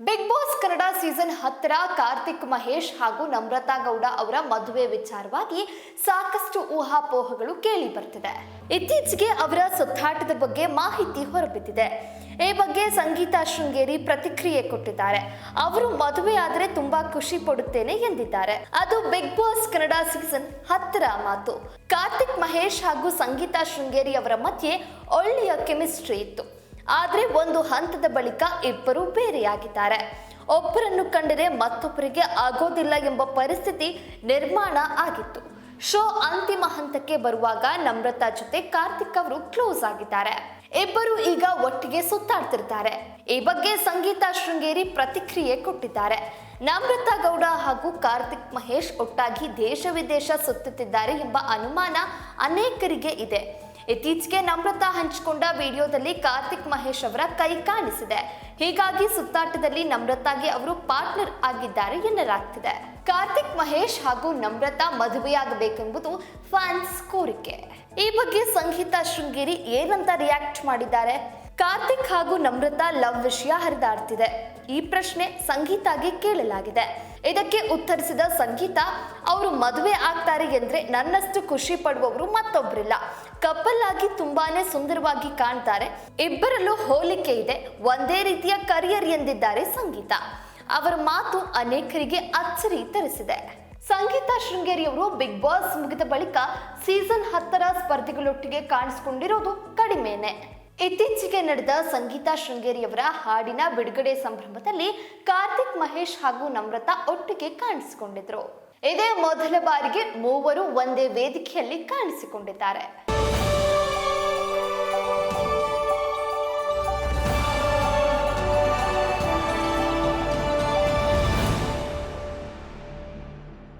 Big boss Kannada season ಹತ್ತರ ಕಾರ್ತಿಕ್ ಮಹೇಶ್ ಹಾಗೂ ನಮ್ರತಾ ಗೌಡ ಅವರ ಮದುವೆ ವಿಚಾರವಾಗಿ ಸಾಕಷ್ಟು ಊಹಾಪೋಹಗಳು ಕೇಳಿ ಬರ್ತಿದೆ ಇತ್ತೀಚೆಗೆ ಅವರ ಸುತ್ತಾಟದ ಬಗ್ಗೆ ಮಾಹಿತಿ ಹೊರಬಿದ್ದಿದೆ. ಈ ಬಗ್ಗೆ ಸಂಗೀತ ಶೃಂಗೇರಿ ಪ್ರತಿಕ್ರಿಯೆ ಕೊಟ್ಟಿದ್ದಾರೆ. ಅವರು ಮದುವೆ ಆದರೆ ತುಂಬಾ ಖುಷಿ ಪಡುತ್ತೇನೆ ಎಂದಿದ್ದಾರೆ. ಅದು ಬಿಗ್ ಬಾಸ್ ಕನ್ನಡ ಸೀಸನ್ ಹತ್ತರ ಮಾತು. ಕಾರ್ತಿಕ್ ಮಹೇಶ್ ಹಾಗೂ ಸಂಗೀತ ಶೃಂಗೇರಿ ಅವರ ಮಧ್ಯೆ ಒಳ್ಳೆಯ ಕೆಮಿಸ್ಟ್ರಿ ಇತ್ತು. ಆದ್ರೆ ಒಂದು ಹಂತದ ಬಳಿಕ ಇಬ್ಬರು ಬೇರೆಯಾಗಿದ್ದಾರೆ. ಒಬ್ಬರನ್ನು ಕಂಡರೆ ಮತ್ತೊಬ್ಬರಿಗೆ ಆಗೋದಿಲ್ಲ ಎಂಬ ಪರಿಸ್ಥಿತಿ ನಿರ್ಮಾಣ ಆಗಿತ್ತು. ಶೋ ಅಂತಿಮ ಹಂತಕ್ಕೆ ಬರುವಾಗ ನಮ್ರತಾ ಜೊತೆ ಕಾರ್ತಿಕ್ ಅವರು ಕ್ಲೋಸ್ ಆಗಿದ್ದಾರೆ. ಇಬ್ಬರು ಈಗ ಒಟ್ಟಿಗೆ ಸುತ್ತಾಡ್ತಿರ್ತಾರೆ. ಈ ಬಗ್ಗೆ ಸಂಗೀತ ಶೃಂಗೇರಿ ಪ್ರತಿಕ್ರಿಯೆ ಕೊಟ್ಟಿದ್ದಾರೆ. ನಮ್ರತಾ ಗೌಡ ಹಾಗೂ ಕಾರ್ತಿಕ್ ಮಹೇಶ್ ಒಟ್ಟಾಗಿ ದೇಶ ವಿದೇಶ ಸುತ್ತುತ್ತಿದ್ದಾರೆ ಎಂಬ ಅನುಮಾನ ಅನೇಕರಿಗೆ ಇದೆ. ಇತ್ತೀಚೆಗೆ ನಮ್ರತಾ ಹಂಚಿಕೊಂಡ ವಿಡಿಯೋದಲ್ಲಿ ಕಾರ್ತಿಕ್ ಮಹೇಶ್ ಅವರ ಕೈ ಕಾಣಿಸಿದೆ. ಹೀಗಾಗಿ ಸುತ್ತಾಟದಲ್ಲಿ ನಮ್ರತಾಗೆ ಅವರು ಪಾರ್ಟ್ನರ್ ಆಗಿದ್ದಾರೆ ಎನ್ನಲಾಗ್ತಿದೆ. ಕಾರ್ತಿಕ್ ಮಹೇಶ್ ಹಾಗೂ ನಮ್ರತಾ ಮದುವೆಯಾಗಬೇಕೆಂಬುದು ಫ್ಯಾನ್ಸ್ ಕೋರಿಕೆ. ಈ ಬಗ್ಗೆ ಸಂಗೀತ ಶೃಂಗೇರಿ ಏನಂತ ರಿಯಾಕ್ಟ್ ಮಾಡಿದ್ದಾರೆ? ಕಾರ್ತಿಕ್ ಹಾಗೂ ನಮ್ರತಾ ಲವ್ ವಿಷಯ ಹರಿದಾಡ್ತಿದೆ. ಈ ಪ್ರಶ್ನೆ ಸಂಗೀತಾಗೆ ಕೇಳಲಾಗಿದೆ. ಇದಕ್ಕೆ ಉತ್ತರಿಸಿದ ಸಂಗೀತ, ಅವರು ಮದುವೆ ಆಗ್ತಾರೆ ಎಂದ್ರೆ ನನ್ನಷ್ಟು ಖುಷಿ ಪಡುವವರು ಮತ್ತೊಬ್ಬರಿಲ್ಲ ಕಪಲ್ ಆಗಿ ತುಂಬಾನೇ ಸುಂದರವಾಗಿ ಕಾಣ್ತಾರೆ. ಇಬ್ಬರಲ್ಲೂ ಹೋಲಿಕೆ ಇದೆ. ಒಂದೇ ರೀತಿಯ ಕರಿಯರ್ ಎಂದಿದ್ದಾರೆ ಸಂಗೀತ. ಅವರ ಮಾತು ಅನೇಕರಿಗೆ ಅಚ್ಚರಿ ತರಿಸಿದೆ. ಸಂಗೀತ ಶೃಂಗೇರಿ ಅವರು ಬಿಗ್ ಬಾಸ್ ಮುಗಿದ ಬಳಿಕ ಸೀಸನ್ ಹತ್ತರ ಸ್ಪರ್ಧಿಗಳೊಟ್ಟಿಗೆ ಕಾಣಿಸಿಕೊಂಡಿರೋದು ಕಡಿಮೆನೆ. ಇತ್ತೀಚೆಗೆ ನಡೆದ ಸಂಗೀತ ಶೃಂಗೇರಿಯವರ ಹಾಡಿನ ಬಿಡುಗಡೆ ಸಂಭ್ರಮದಲ್ಲಿ ಕಾರ್ತಿಕ್ ಮಹೇಶ್ ಹಾಗೂ ನಮ್ರತಾ ಒಟ್ಟಿಗೆ ಕಾಣಿಸಿಕೊಂಡಿದ್ರು. ಇದೇ ಮೊದಲ ಬಾರಿಗೆ ಮೂವರು ಒಂದೇ ವೇದಿಕೆಯಲ್ಲಿ ಕಾಣಿಸಿಕೊಂಡಿದ್ದಾರೆ.